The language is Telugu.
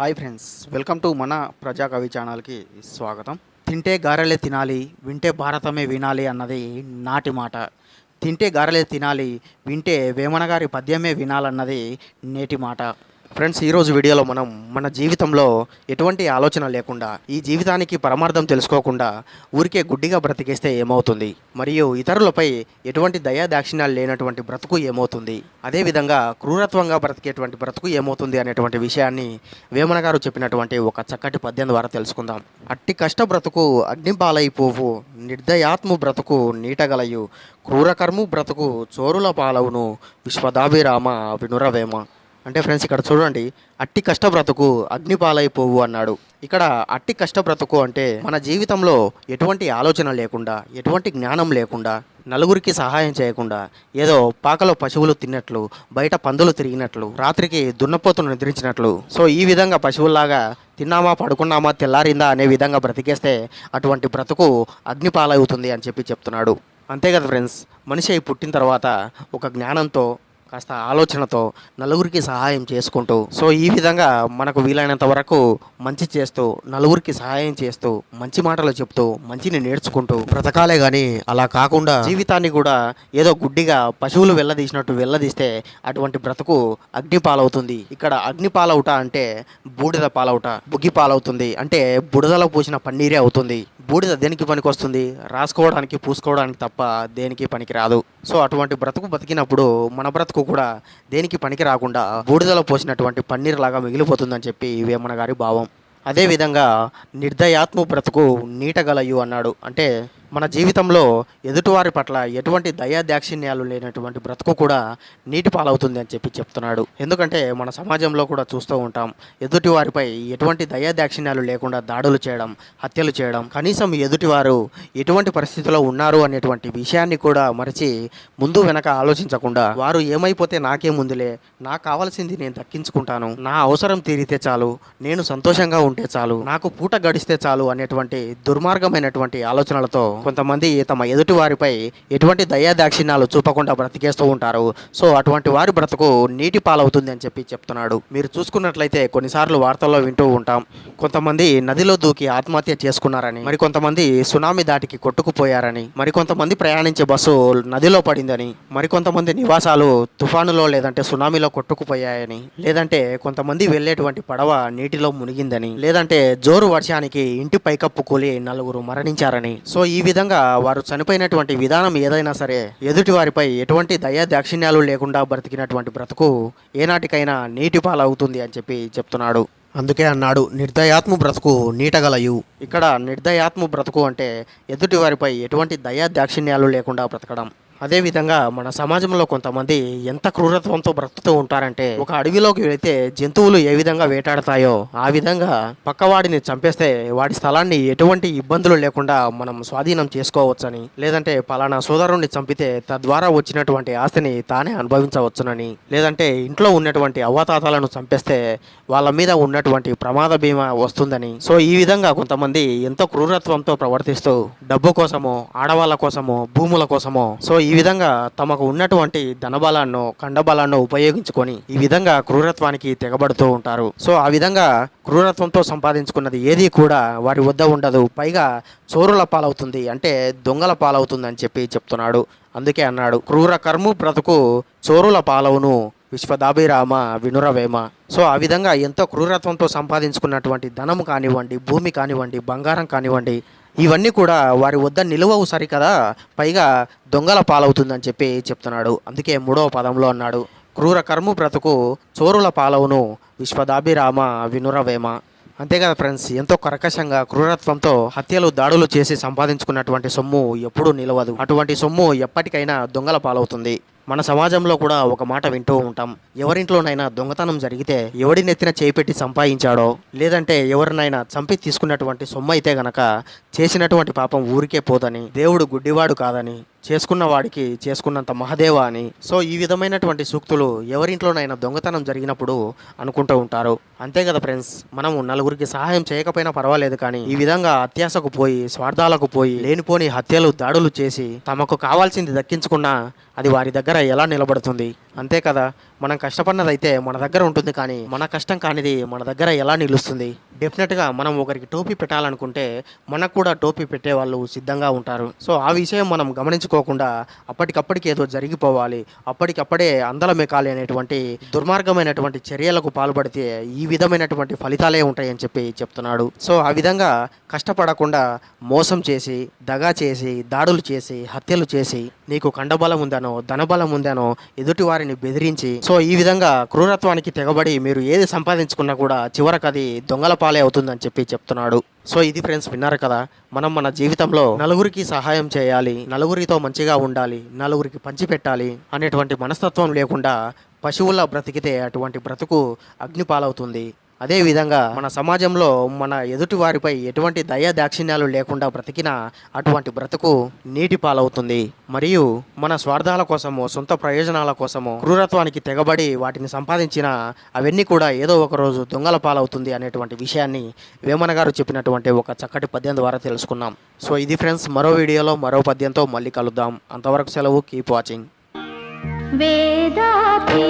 హాయ్ ఫ్రెండ్స్ వెల్కమ్ టు మన ప్రజాకవి ఛానల్కి స్వాగతం తింటే గారెలే తినాలి వింటే భారతమే వినాలి అన్నది నాటి మాట తింటే గారెలే తినాలి వింటే వేమన గారి పద్యమే వినాలన్నది నేటి మాట ఫ్రెండ్స్ ఈరోజు వీడియోలో మనం మన జీవితంలో ఎటువంటి ఆలోచన లేకుండా ఈ జీవితానికి పరమార్థం తెలుసుకోకుండా ఊరికే గుడ్డిగా బ్రతికేస్తే ఏమవుతుంది? మరియు ఇతరులపై ఎటువంటి దయా దాక్షిణ్యాలు లేనటువంటి బ్రతుకు ఏమవుతుంది? అదేవిధంగా క్రూరత్వంగా బ్రతికేటువంటి బ్రతుకు ఏమవుతుంది అనేటువంటి విషయాన్ని వేమన గారు చెప్పినటువంటి ఒక చక్కటి పద్యం ద్వారా తెలుసుకుందాం. అట్టి కష్ట బ్రతుకు అగ్నిపాలైపోవు నిర్దయాత్ము బ్రతుకు నీటగలయు క్రూరకర్ము బ్రతుకు చోరుల పాలవును విశ్వదాభిరామ వినురవేమ. అంటే ఫ్రెండ్స్ ఇక్కడ చూడండి అట్టి కష్టబ్రతుకు అగ్నిపాలైపోవు అన్నాడు. ఇక్కడ అట్టి కష్టబ్రతుకు అంటే మన జీవితంలో ఎటువంటి ఆలోచన లేకుండా ఎటువంటి జ్ఞానం లేకుండా నలుగురికి సహాయం చేయకుండా ఏదో పాకలో పశువులు తిన్నట్లు బయట పందులు తిరిగినట్లు రాత్రికి దున్నపోతును నిద్రించినట్లు. సో ఈ విధంగా పశువుల్లాగా తిన్నామా పడుకున్నామా తెల్లారిందా అనే విధంగా బ్రతికేస్తే అటువంటి బ్రతుకు అగ్నిపాలవుతుంది అని చెప్పి చెప్తున్నాడు. అంతే కదా ఫ్రెండ్స్? మనిషి పుట్టిన తర్వాత ఒక జ్ఞానంతో కాస్త ఆలోచనతో నలుగురికి సహాయం చేసుకుంటూ సో ఈ విధంగా మనకు వీలైనంత వరకు మంచి చేస్తూ నలుగురికి సహాయం చేస్తూ మంచి మాటలు చెప్తూ మంచిని నేర్చుకుంటూ బ్రతకాలే కానీ అలా కాకుండా జీవితాన్ని కూడా ఏదో గుడ్డిగా పశువులు వెళ్ళదీసినట్టు వెళ్ళదీస్తే అటువంటి బ్రతుకు అగ్ని పాలవుతుంది ఇక్కడ అగ్ని పాలవుట అంటే బూడిద పాలవుట బుగ్గి పాలవుతుంది. అంటే బుడదలో పూసిన పన్నీరే అవుతుంది. బూడిద దేనికి పనికొస్తుంది? రాసుకోవడానికి పూసుకోవడానికి తప్ప దేనికి పనికి రాదు సో అటువంటి బ్రతుకు బతికినప్పుడు మన బ్రతుకు కూడా దేనికి పనికి రాకుండా బూడిదలో పోసినటువంటి పన్నీర్ లాగా మిగిలిపోతుందని చెప్పి వేమన గారి భావం. అదేవిధంగా నిర్దయాత్మ బ్రతుకు నీటగలయు అన్నాడు. అంటే మన జీవితంలో ఎదుటివారి పట్ల ఎటువంటి దయా దాక్షిణ్యాలు లేనటువంటి బ్రతుకు కూడా నీటి పాలవుతుంది అని చెప్పి చెప్తున్నాడు. ఎందుకంటే మన సమాజంలో కూడా చూస్తూ ఉంటాం ఎదుటివారిపై ఎటువంటి దయా దాక్షిణ్యాలు లేకుండా దాడులు చేయడం హత్యలు చేయడం కనీసం ఎదుటివారు ఎటువంటి పరిస్థితిలో ఉన్నారు అనేటువంటి విషయాన్ని కూడా మరిచి ముందు వెనక ఆలోచించకుండా వారు ఏమైపోతే నాకేముందులే నాకు కావాల్సింది నేను దక్కించుకుంటాను నా అవసరం తీరితే చాలు నేను సంతోషంగా ఉంటే చాలు నాకు పూట గడిస్తే చాలు అనేటువంటి దుర్మార్గమైనటువంటి ఆలోచనలతో కొంతమంది తమ ఎదుటి వారిపై ఎటువంటి దయా దాక్షిణ్యాలు చూపకుండా బ్రతికేస్తూ ఉంటారు. సో అటువంటి వారి బ్రతుకు నీటి పాలవుతుంది అని చెప్పి చెప్తున్నాడు. మీరు చూసుకున్నట్లయితే కొన్నిసార్లు వార్తల్లో వింటూ ఉంటాం. కొంతమంది నదిలో దూకి ఆత్మహత్య చేసుకున్నారని మరి కొంతమంది సునామీ దాటికి కొట్టుకుపోయారని మరి కొంతమంది ప్రయాణించే బస్సు నదిలో పడిందని మరికొంతమంది నివాసాలు తుఫానులో లేదంటే సునామీలో కొట్టుకుపోయాయని లేదంటే కొంతమంది వెళ్ళేటువంటి పడవ నీటిలో మునిగిందని లేదంటే జోరు వర్షానికి ఇంటి పైకప్పు కూలి నలుగురు మరణించారని. సో ఈ విధంగా వారు చనిపోయినటువంటి విధానం ఏదైనా సరే ఎదుటి వారిపై ఎటువంటి దయా దాక్షిణ్యాలు లేకుండా బ్రతికినటువంటి బ్రతుకు ఏనాటికైనా నీటి పాలవుతుంది అని చెప్పి చెప్తున్నాడు. అందుకే అన్నాడు నిర్దయాత్మ బ్రతుకు నీటగలయు. ఇక్కడ నిర్దయాత్మ బ్రతుకు అంటే ఎదుటి వారిపై ఎటువంటి దయా దాక్షిణ్యాలు లేకుండా బ్రతకడం. అదేవిధంగా మన సమాజంలో కొంతమంది ఎంత క్రూరత్వంతో బ్రతుకుతూ ఉంటారంటే ఒక అడవిలోకి వెళితే జంతువులు ఏ విధంగా వేటాడతాయో ఆ విధంగా పక్కవాడిని చంపేస్తే వాడి స్థలాన్ని ఎటువంటి ఇబ్బందులు లేకుండా మనం స్వాధీనం చేసుకోవచ్చని లేదంటే పలానా సోదరుణ్ణి చంపితే తద్వారా వచ్చినటువంటి ఆస్తిని తానే అనుభవించవచ్చునని లేదంటే ఇంట్లో ఉన్నటువంటి అవ్వాతాతలను చంపేస్తే వాళ్ళ మీద ఉన్నటువంటి ప్రమాద బీమా వస్తుందని. సో ఈ విధంగా కొంతమంది ఎంతో క్రూరత్వంతో ప్రవర్తిస్తూ డబ్బు కోసమో ఆడవాళ్ళ కోసమో భూముల కోసమో సో ఈ ఈ విధంగా తమకు ఉన్నటువంటి ధనబలాన్నో కండబలాన్నో ఉపయోగించుకొని ఈ విధంగా క్రూరత్వానికి తెగబడుతూ ఉంటారు. సో ఆ విధంగా క్రూరత్వంతో సంపాదించుకున్నది ఏది కూడా వారి వద్ద ఉండదు. పైగా చోరుల పాలవుతుంది. అంటే దొంగల పాలవుతుంది అని చెప్పి చెప్తున్నాడు. అందుకే అన్నాడు క్రూర కర్ము బ్రతుకు చోరుల పాలవును విశ్వదాభిరామ వినురవేమ. సో ఆ విధంగా ఎంతో క్రూరత్వంతో సంపాదించుకున్నటువంటి ధనము కానివ్వండి భూమి కానివ్వండి బంగారం కానివ్వండి ఇవన్నీ కూడా వారి వద్ద నిలువవు సరికదా పైగా దొంగల పాలవుతుందని చెప్పి చెప్తున్నాడు. అందుకే మూడవ పదంలో అన్నాడు క్రూర కర్ము బ్రతుకు చోరుల పాలవును విశ్వదాభిరామ వినురవేమ. అంతే కదా ఫ్రెండ్స్ ఎంతో కర్కశంగా క్రూరత్వంతో హత్యలు దాడులు చేసి సంపాదించుకున్నటువంటి సొమ్ము ఎప్పుడూ నిలవదు. అటువంటి సొమ్ము ఎప్పటికైనా దొంగల పాలవుతుంది. మన సమాజంలో కూడా ఒక మాట వింటూ ఉంటాం. ఎవరింట్లోనైనా దొంగతనం జరిగితే ఎవడి నెత్తిన చేపెట్టి సంపాదించాడో లేదంటే ఎవరినైనా చంపి తీసుకున్నటువంటి సొమ్ము అయితే గనక చేసినటువంటి పాపం ఊరికే పోదని దేవుడు గుడ్డివాడు కాదని చేసుకున్న వాడికి చేసుకున్నంత మహదేవ అని. సో ఈ విధమైనటువంటి సూక్తులు ఎవరింట్లోనైనా దొంగతనం జరిగినప్పుడు అనుకుంటూ ఉంటారు. అంతే కదా ఫ్రెండ్స్ మనము నలుగురికి సహాయం చేయకపోయినా పర్వాలేదు కానీ ఈ విధంగా అత్యాసకు పోయి స్వార్థాలకు పోయి లేనిపోని హత్యలు దాడులు చేసి తమకు కావాల్సింది దక్కించుకున్నా అది వారి దగ్గర ఎలా నిలబడుతుంది? అంతే కదా? మనం కష్టపడినది అయితే మన దగ్గర ఉంటుంది కానీ మన కష్టం కానిది మన దగ్గర ఎలా నిలుస్తుంది? డెఫినెట్గా మనం ఒకరికి టోపీ పెట్టాలనుకుంటే మనకు కూడా టోపీ పెట్టే వాళ్ళు సిద్ధంగా ఉంటారు. సో ఆ విషయం మనం గమనించుకోకుండా అప్పటికప్పటికి ఏదో జరిగిపోవాలి. అప్పటికప్పుడే అందలమెకాలి అనేటువంటి దుర్మార్గమైనటువంటి చర్యలకు పాల్పడితే ఈ విధమైనటువంటి ఫలితాలే ఉంటాయని చెప్పి చెప్తున్నాడు. సో ఆ విధంగా కష్టపడకుండా మోసం చేసి దగా చేసి దాడులు చేసి హత్యలు చేసి నీకు కండబలం ఉందనో ధనబలం ఉందనో ఎదుటి వారిని బెదిరించి సో ఈ విధంగా క్రూరత్వానికి తెగబడి మీరు ఏది సంపాదించుకున్నా కూడా చివరకు అది దొంగల పాలే అవుతుందని చెప్పి చెప్తున్నాడు. సో ఇది ఫ్రెండ్స్ విన్నారు కదా మనం మన జీవితంలో నలుగురికి సహాయం చేయాలి నలుగురితో మంచిగా ఉండాలి నలుగురికి పంచిపెట్టాలి అనేటువంటి మనస్తత్వం లేకుండా పశువుల బ్రతికితే అటువంటి బ్రతుకు అగ్ని పాలవుతుంది అదే విధంగా మన సమాజంలో మన ఎదుటి వారిపై ఎటువంటి దయ దాక్షిణ్యాలు లేకుండా బ్రతికిన అటువంటి బ్రతుకు నీటి పాలవుతుంది. మరియు మన స్వార్థాల కోసము సొంత ప్రయోజనాల కోసము క్రూరత్వానికి తెగబడి వాటిని సంపాదించిన అవన్నీ కూడా ఏదో ఒక రోజు దొంగల పాలవుతుంది అనేటువంటి విషయాన్ని వేమన గారు చెప్పినటువంటి ఒక చక్కటి పద్యం ద్వారా తెలుసుకున్నాం. సో ఇది ఫ్రెండ్స్ మరో వీడియోలో మరో పద్యంతో మళ్ళీ కలుద్దాం. అంతవరకు సెలవు కీప్ వాచింగ్ వేదాతీతుడు